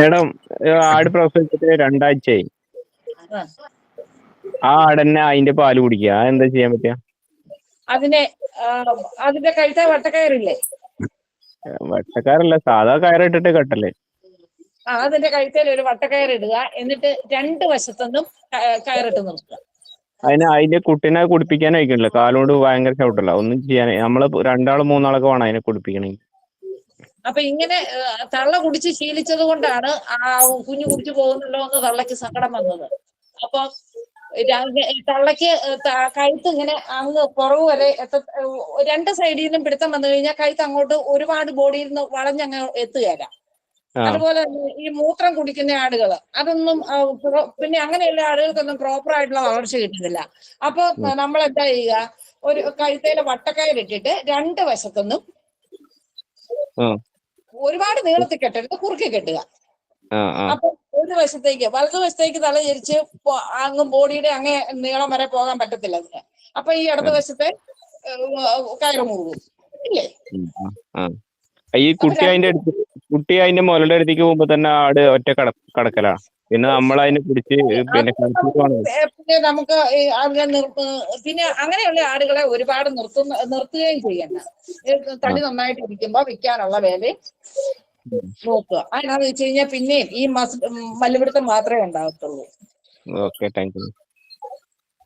Madam ആട് പ്രസവിച്ചിട്ട് രണ്ടാഴ്ചയായി. ആ. ആട് ആടന്നെ അതിന്റെ പാൽ കുടിക്കുക. എന്താ ചെയ്യാൻ പറ്റുക? അതിനെ അതിന്റെ കഴുത്തെ വട്ടക്കയറില്ലേ? വട്ടക്കയറല്ല സാധാ കയറിട്ടിട്ട് കെട്ടല്ലേ ആ അതിന്റെ കഴുത്തേൽ ഒരു വട്ടക്കയർ ഇടുക. എന്നിട്ട് രണ്ട് വശത്തുനിന്നും ക- കയറിട്ട് നിർത്തുക. അതിന് അതിന്റെ കുട്ടീനെ കുടിപ്പിക്കാൻ അയക്കണില്ല കാലോണ്ട് ഭയങ്കര ചവിട്ടല്ല ഒന്നും ചെയ്യാൻ നമ്മൾ രണ്ടാളും മൂന്നാളൊക്കെ വേണം അതിനെ കുടിപ്പിക്കണമെങ്കിൽ അപ്പൊ ഇങ്ങനെ തള്ള കുടിച്ച് ശീലിച്ചത് കൊണ്ടാണ് ആ കുഞ്ഞു കുടിച്ചു പോകുന്നല്ലോ എന്ന് തള്ളക്ക് സങ്കടം വന്നത്. അപ്പൊ തള്ളക്ക് കഴുത്ത് ഇങ്ങനെ അങ്ങ് പുറകു വരെ രണ്ട് സൈഡിൽ നിന്നും പിടുത്തം വന്നു കഴിഞ്ഞാൽ കഴുത്ത് അങ്ങോട്ട് ഒരുപാട് ബോഡിയിൽ നിന്ന് വളഞ്ഞങ്ങ് എത്തുകയില്ല അതുപോലെ തന്നെ ഈ മൂത്രം കുടിക്കുന്ന ആടുകൾ അതൊന്നും പിന്നെ അങ്ങനെയുള്ള ആടുകൾക്കൊന്നും പ്രോപ്പർ ആയിട്ടുള്ള വളർച്ച കിട്ടുന്നില്ല. അപ്പൊ നമ്മൾ എന്താ ചെയ്യുക? ഒരു കഴുത്തേലെ വട്ടക്കയറിട്ടിട്ട് രണ്ട് വശത്തുനിന്നും. ഒരുപാട് നീളത്തിൽ കെട്ടരുത് കുറുക്കി കെട്ടുക. അപ്പൊ ഒരു വശത്തേക്ക് വലതുവശത്തേക്ക് തല ചരിച്ച് അങ്ങും ബോഡിയുടെ അങ്ങേ നീളം വരെ പോകാൻ പറ്റത്തില്ല അതിന്. അപ്പൊ ഈ ഇടത് വശത്തെ കയറ് മുറുകും. ഇല്ലേ. ഈ കുട്ടി അതിന്റെ അടുത്ത് കുട്ടി അതിന്റെ മുലയുടെ അടുത്തേക്ക് പോകുമ്പോ തന്നെ ആട് ഒറ്റ കട കടക്കലാണ് പിന്നെ നമ്മൾ അതിനെ പിടിച്ച് പിന്നെ നമുക്ക് നിർ- പിന്നെ അങ്ങനെയുള്ള ആളുകളെ ഒരുപാട് നിർത്തുന്ന നിർത്തുകയും ചെയ്യണം തടി നന്നായിട്ട് ഇരിക്കുമ്പോ വിൽക്കാനുള്ള വേലയും നോക്കുക. അതിനാന്ന് വെച്ച് കഴിഞ്ഞാൽ പിന്നെയും ഈ മസ് മല്ലുപിടുത്തം മാത്രമേ ഉണ്ടാകത്തുള്ളൂ. Okay thank you.